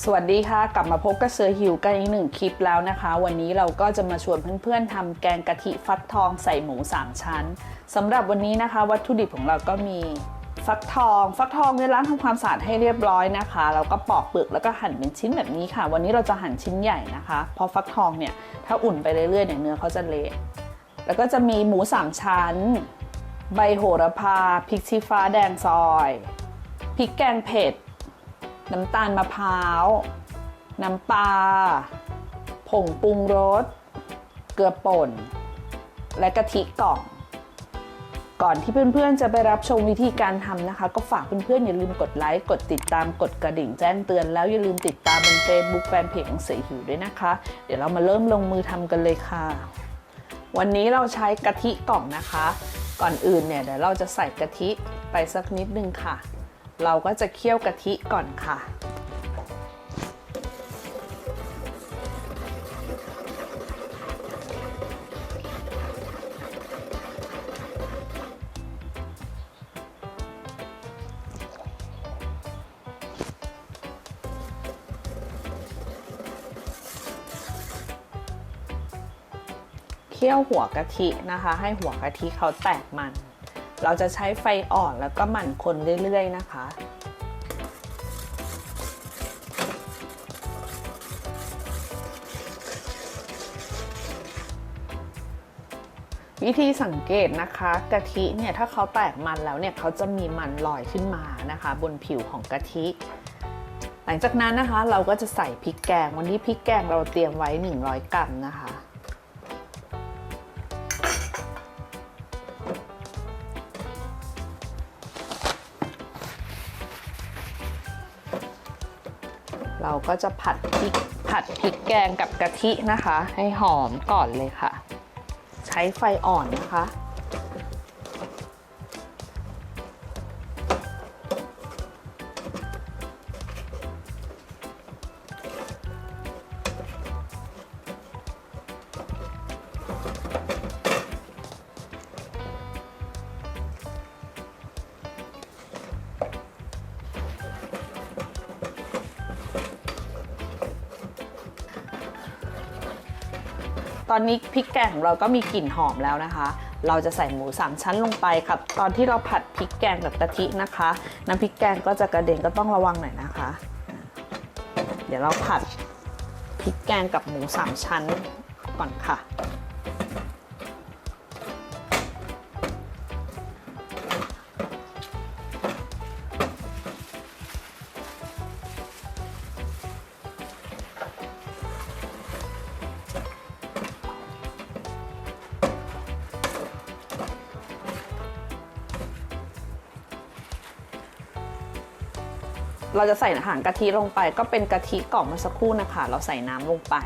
สวัสดีค่ะ กลับมาพบกับเสือหิวกันอีกหนึ่งคลิปแล้วนะคะ วันนี้เราก็จะมาชวนเพื่อนๆทำแกงกะทิฟักทองใส่หมูสามชั้นสำหรับวันนี้นะคะ วัตถุดิบของเราก็มีฟักทอง ฟักทองในยล้างทำความสะอาดให้เรียบร้อยนะคะแล้วก็ปอกเปลือกแล้วก็หั่นเป็นชิ้นแบบนี้ค่ะ วันนี้เราจะหั่นชิ้นใหญ่นะคะเพราะฟักทองเนี่ยถ้าอุ่นไปเรื่อยๆเนี่ยเนื้อเขาจะเละแล้วก็จะมีหมูสามชั้น ใบโหระพาพริกชี้ฟ้าแดงซอยพริกแกงเผ็ด น้ำตาลมะพร้าว น้ำปลา ผงปรุงรส เกลือป่น และกะทิกล่อง ก่อนที่เพื่อนๆจะไปรับชมวิธีการทำนะคะ ก็ฝากเพื่อนๆอย่าลืมกดไลค์ กดติดตาม กดกระดิ่งแจ้งเตือน แล้วอย่าลืมติดตามบน Facebook แฟนเพจของเสือหิวด้วยนะคะ เดี๋ยวเรามาเริ่มลงมือทำกันเลยค่ะ วันนี้เราใช้กะทิกล่องนะคะ ก่อนอื่นเนี่ยเดี๋ยวเราจะใส่กะทิไปสักนิดนึงค่ะ เราก็จะเคี่ยวกะทิก่อนค่ะ เคี่ยวหัวกะทินะคะ ให้หัวกะทิเขาแตกมัน เราจะใช้ไฟอ่อนแล้วก็หมั่นคนเรื่อยๆนะคะ วิธีสังเกตนะคะกะทิเนี่ยถ้าเขาแตกมันแล้วเนี่ยเขาจะมีมันลอยขึ้นมานะคะ บนผิวของกะทิ หลังจากนั้นนะคะเราก็จะใส่พริกแกงวันนี้พริกแกงเราเตรียมไว้ 100 กรัมนะคะ เราก็จะผัดพริกผัดพริกแกงกับกะทินะคะ ให้หอมก่อนเลยค่ะ ใช้ไฟอ่อนนะคะ ตอนนี้พริกแกงของเราก็มีกลิ่นหอมแล้วนะคะ เราจะใส่หมูสามชั้นลงไปครับ ตอนที่เราผัดพริกแกงกับกะทินะคะ น้ำพริกแกงก็จะกระเด็นก็ต้องระวังหน่อยนะคะ เดี๋ยวเราผัดพริกแกงกับหมูสามชั้นก่อนค่ะ เราจะใส่หางกะทิลงไป ก็เป็นกะทิกล่องเมื่อสักครู่นะคะ เราใส่น้ำลงไป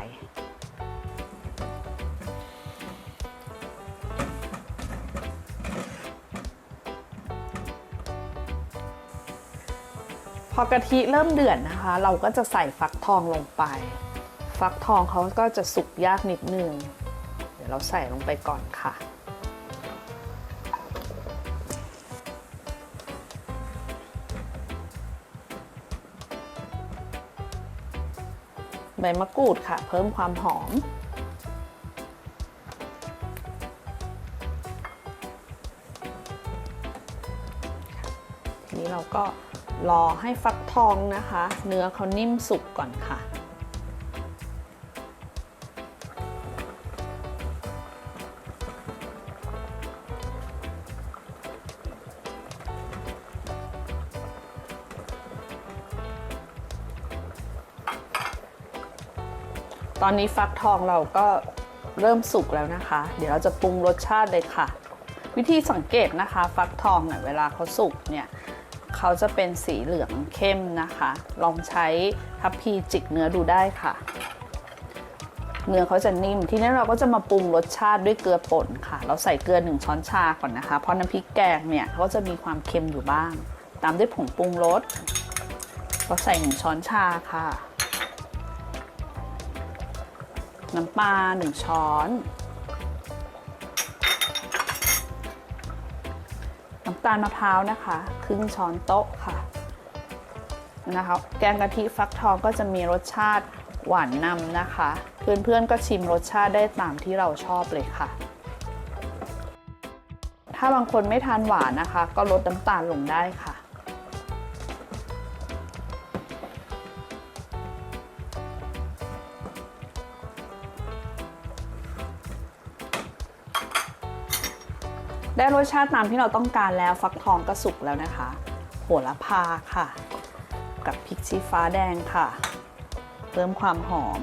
พอกะทิเริ่มเดือดนะคะ เราก็จะใส่ฟักทองลงไป ฟักทองเขาก็จะสุกยากนิดนึง เดี๋ยวเราใส่ลงไปก่อนค่ะ ใบมะกรูดค่ะ เพิ่มความหอมทีนี้เราก็รอให้ฟักทองนะคะ เนื้อเขานิ่มสุกก่อนค่ะ ตอนนี้ฟักทองเราก็เริ่มสุกแล้วนะคะ เดี๋ยวเราจะปรุงรสชาติเลยค่ะ วิธีสังเกตนะคะ ฟักทองเนี่ยเวลาเขาสุกเนี่ยเขาจะเป็นสีเหลืองเข้มนะคะ ลองใช้ทัพพีจิกเนื้อดูได้ค่ะ เนื้อเขาจะนิ่ม ทีนี้เราก็จะมาปรุงรสชาติด้วยเกลือป่นค่ะ เราใส่เกลือ1ช้อนชาก่อนนะคะ เพราะน้ำพริกแกงเนี่ยเขาจะมีความเค็มอยู่บ้าง ตามด้วยผงปรุงรส เราใส่1ช้อนชาค่ะ น้ำปลา1ช้อน น้ำตาลมะพร้าวนะคะ ครึ่งช้อนโต๊ะค่ะ นะคะ แกงกะทิฟักทองก็จะมีรสชาติหวานนำนะคะ เพื่อนๆก็ชิมรสชาติได้ตามที่เราชอบเลยค่ะ ถ้าบางคนไม่ทานหวานนะคะ ก็ลดน้ำตาลลงได้ค่ะ ได้รสชาติตามที่เราต้องการแล้วฟักทองก็สุกแล้วนะคะ โหระพาค่ะ กับพริกชี้ฟ้าแดงค่ะ เพิ่มความหอม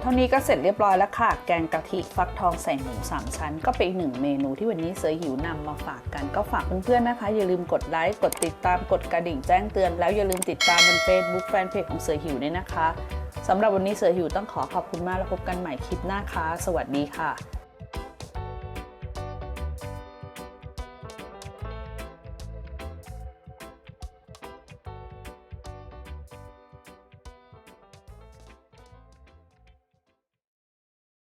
เท่านี้ก็เสร็จเรียบร้อยแล้วค่ะ แกงกะทิฟักทองใส่หมูสามชั้น ก็เป็นอีกหนึ่งเมนูที่วันนี้เสือหิวนำมาฝากกันก็ฝากเพื่อนๆนะคะ อย่าลืมกดไลค์กดติดตามกดกระดิ่งแจ้งเตือนแล้วอย่าลืมติดตามบน Facebook แฟนเพจของเสือหิวด้วยนะคะ สำหรับวันนี้เสือหิวต้องขอขอบคุณมากแล้วพบกันใหม่คลิปหน้าค่ะ สวัสดีค่ะ